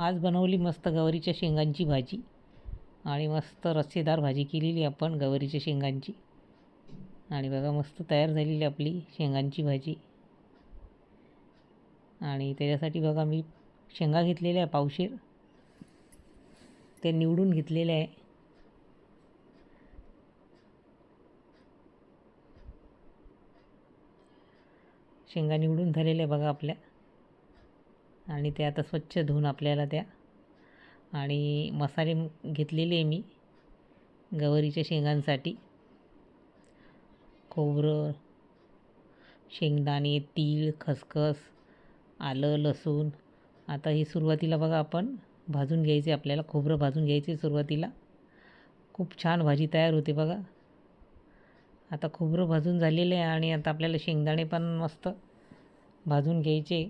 आज बनवली मस्त गवारीच्या शेंगांची भाजी आणि मस्त रस्सेदार भाजी केलेली आपण गवारीच्या शेंगांची. आणि बघा मस्त तयार झालेली आपली शेंगांची भाजी. आणि त्याच्यासाठी बघा मी शेंगा घेतलेल्या आहे पावशेर. ते निवडून घेतलेल्या आहे. शेंगा निवडून झालेल्या बघा आपल्या. आणि ते आता स्वच्छ धुवून आपल्याला त्या आणि मसाले घेतलेले आहे मी गवारीच्या शेंगांसाठी. खोबरं शेंगदाणे तीळ खसखस आलं लसूण. आता ही सुरुवातीला बघा आपण भाजून घ्यायचे आपल्याला खोबरं भाजून घ्यायचे सुरुवातीला. खूप छान भाजी तयार होते बघा. आता खोबरं भाजून झालेलं आहे आणि आता आपल्याला शेंगदाणे पण मस्त भाजून घ्यायचे.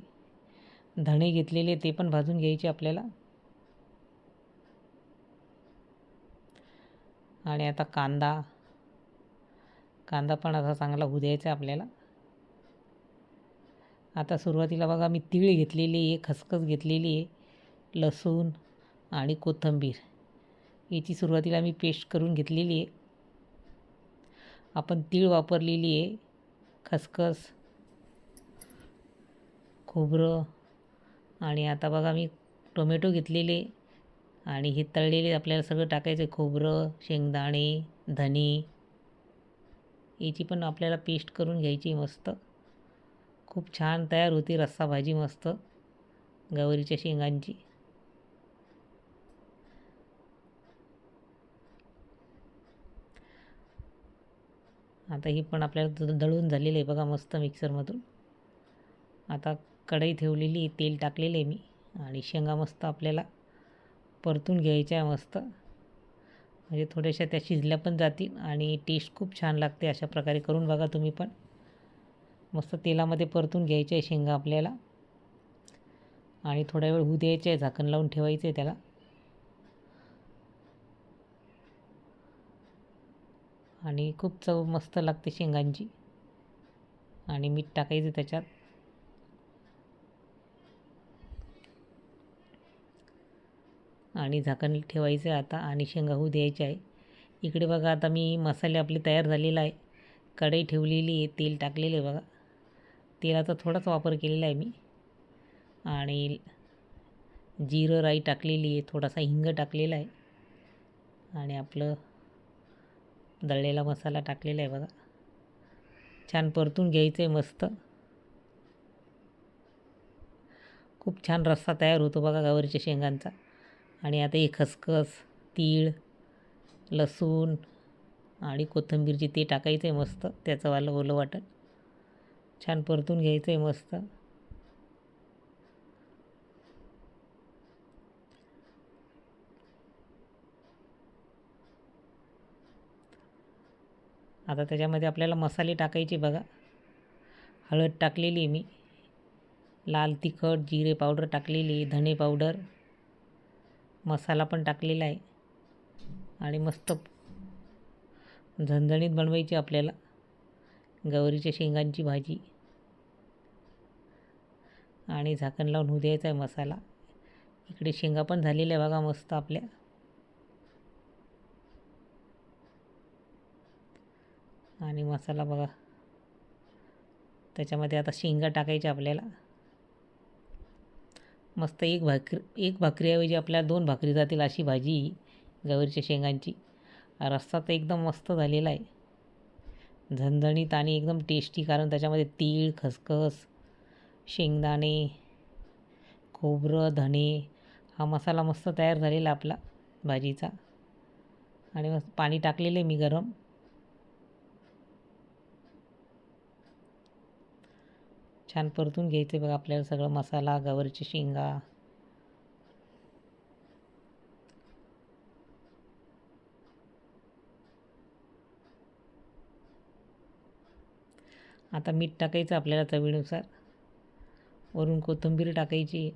धणे घेतलेले ते पण भाजून घ्यायचे आपल्याला. आणि आता कांदा. कांदा पण असा चांगला होऊ द्यायचा आपल्याला. आता सुरुवातीला बघा मी तीळ घेतलेली आहे खसखस घेतलेली आहे लसूण आणि कोथिंबीर. याची सुरुवातीला मी पेस्ट करून घेतलेली आहे. आपण तीळ वापरलेली आहे खसखस खोबरं आणि आता बघा मी टोमॅटो घेतलेले आणि हे तळलेले आपल्याला सगळं टाकायचं खोबरं शेंगदाणे धने याची पण आपल्याला पेस्ट करून घ्यायची मस्त. खूप छान तयार होती रस्सा भाजी मस्त. गवारीच्या शेंगांची. आता ही पण आपल्याला दळून झालेलं आहे बघा मस्त मिक्सरमधून. आता कढई ठेवलेली तेल टाकलेलं आहे मी. आणि शेंगा मस्त आपल्याला परतून घ्यायच्या आहे मस्त. म्हणजे थोड्याशा त्या शिजल्या पण जातील आणि टेस्ट खूप छान लागते अशा प्रकारे करून बघा तुम्ही पण. मस्त तेलामध्ये परतून घ्यायच्या आहे शेंगा आपल्याला. आणि थोडा वेळ होऊ द्यायचे आहे झाकण लावून ठेवायचं आहे त्याला. आणि खूप चव मस्त लागते शेंगांची. आणि मीठ टाकायचं त्याच्यात. आणि झाकण ठेवायचं आहे आता आणि शेंगा होऊ द्यायचे आहे. इकडे बघा आता मी मसाले आपले तयार झालेला आहे. कढई ठेवलेली आहे तेल टाकलेलं आहे बघा. तेलाचा थोडाच वापर केलेला आहे मी. आणि जिरं राई टाकलेली आहे थोडासा हिंग टाकलेला आहे. आणि आपलं दळलेला मसाला टाकलेला आहे बघा. छान परतून घ्यायचं आहे मस्त. खूप छान रस्सा तयार होतो बघा गावरीच्या शेंगांचा. आणि आता हे खसखस तीळ लसूण आणि कोथिंबीरची ते टाकायचं आहे मस्त. त्याचं वालं ओलं वाटण. छान परतून घ्यायचं आहे मस्त. आता त्याच्यामध्ये आपल्याला मसाले टाकायचे बघा. हळद टाकलेली मी. लाल तिखट जिरे पावडर टाकलेली धणे पावडर. मसाला पण टाकलेला आहे. आणि मस्त झणझणीत बनवायची आपल्याला. गवारीच्या शेंगांची भाजी. आणि झाकण लावून होऊ द्यायचा आहे मसाला. इकडे शेंगा पण झालेल्या आहे बघा मस्त आपल्या. आणि मसाला बघा. त्याच्यामध्ये आता शेंगा टाकायच्या आपल्याला. मस्त एक भाकरी एक भाकरीऐवजी आपल्याला दोन भाकरी जातील अशी भाजी गवारीच्या शेंगांची. रस्सा तर एकदम मस्त झालेला आहे. झणझणीत आणि एकदम टेस्टी कारण त्याच्यामध्ये तीळ खसखस शेंगदाणे खोबरं धणे हा मसाला मस्त तयार झालेला आपला भाजीचा. आणि मस्त पाणी टाकलेलं आहे मी गरम. छान परतून घ्यायचं बघा आपल्याला सगळं मसाला गवारीची शेंगा. आता मीठ टाकायचं आपल्याला चवीनुसार. वरून कोथिंबीर टाकायची.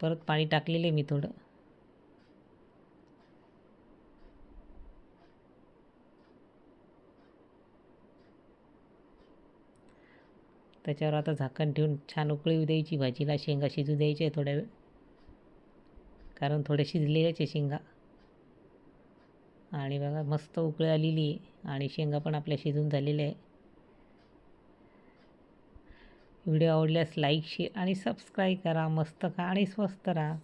परत पाणी टाकलेलं आहे मी थोडं. त्याच्यावर आता झाकण ठेवून छान उकळी द्यायची. भाजीला शेंगा शिजू द्यायच्या थोड्या वेळ. कारण थोड्या शिजलेल्याच आहे शेंगा. आणि बघा मस्त उकळी आलेली आणि शेंगा पण आपल्या शिजून झालेल्या आहे व्हिडिओ आवडल्यास लाईक शेअर आणि सबस्क्राईब करा. मस्त खा आणि स्वस्त राहा.